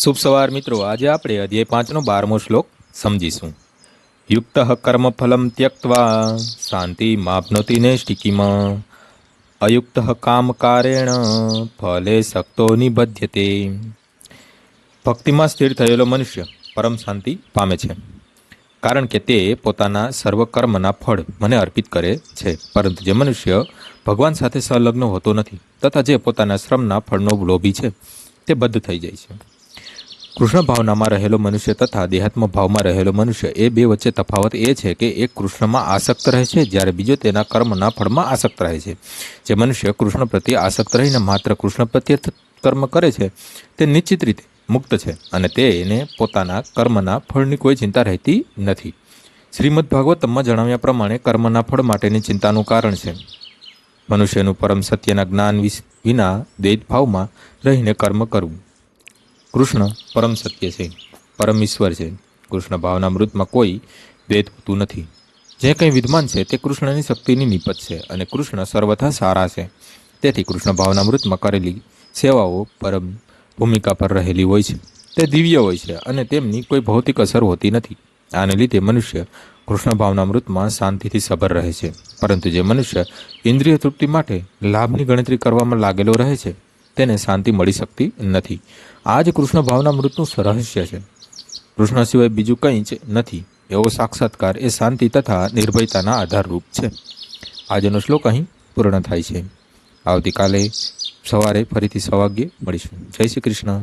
શુભ સવાર મિત્રો. આજે આપણે અધ્યાય પાંચનો બારમો શ્લોક સમજીશું. યુક્ત કર્મફલમ ત્યક્તવા, શાંતિ માપનોતિ નૈષ્ટિકીમાં અયુક્ત કામકારેણ ફલે શક્તો નિબધ્યતે ભક્તિમાં સ્થિર થયેલો મનુષ્ય પરમ શાંતિ પામે છે. કારણ કે તે પોતાના સર્વ કર્મના ફળ મને અર્પિત કરે છે. પરંતુ જે મનુષ્ય ભગવાન સાથે સંલગ્ન હોતો નથી તથા જે પોતાના શ્રમના ફળનો લોભી છે તે બદ્ધ થઈ જાય છે. કૃષ્ણ ભાવનામાં રહેલો મનુષ્ય તથા દેહાત્મ ભાવમાં રહેલો મનુષ્ય, એ બે વચ્ચે તફાવત એ છે કે એક કૃષ્ણમાં આસક્ત રહે છે, જ્યારે બીજો તેના કર્મના ફળમાં આસક્ત રહે છે. જે મનુષ્ય કૃષ્ણ પ્રત્યે આસક્ત રહીને માત્ર કૃષ્ણ પ્રત્યે કર્મ કરે છે, તે નિશ્ચિત રીતે મુક્ત છે અને તે એને પોતાના કર્મના ફળની કોઈ ચિંતા રહેતી નથી. શ્રીમદ ભાગવતમમાં જણાવ્યા પ્રમાણે કર્મના ફળ માટેની ચિંતાનું કારણ છે. મનુષ્યનું પરમ સત્યના જ્ઞાન વિના દ્વૈત ભાવમાં રહીને કર્મ કરવું. કૃષ્ણ પરમ સત્ય છે, પરમ ઈશ્વર છે. કૃષ્ણ ભાવના મૃતમાં કોઈ ભેદ હોતું નથી. જે કંઈ વિદ્યમાન છે તે કૃષ્ણની શક્તિની નિપજ છે અને કૃષ્ણ સર્વથા સારા છે. તેથી કૃષ્ણ ભાવના મૃતમાં કરેલી સેવાઓ પરમ ભૂમિકા પર રહેલી હોય છે. તે દિવ્ય હોય છે અને તેમની કોઈ ભૌતિક અસર હોતી નથી. આને લીધે મનુષ્ય કૃષ્ણ ભાવના મૃતમાં શાંતિથી સભર રહે છે. પરંતુ જે મનુષ્ય ઇન્દ્રિય તૃપ્તિ માટે લાભની ગણતરી કરવામાં લાગેલો રહે છે તેને શાંતિ મળી શકતી નથી. આ જ કૃષ્ણ ભાવના મૃતનું રહસ્ય છે. કૃષ્ણ સિવાય બીજું કંઈ જ નથી. એવો સાક્ષાત્કાર એ શાંતિ તથા નિર્ભયતાના આધારરૂપ છે. આજનો શ્લોક અહીં પૂર્ણ થાય છે. આવતીકાલે સવારે ફરીથી સવાગ્યે મળીશું. જય શ્રી કૃષ્ણ.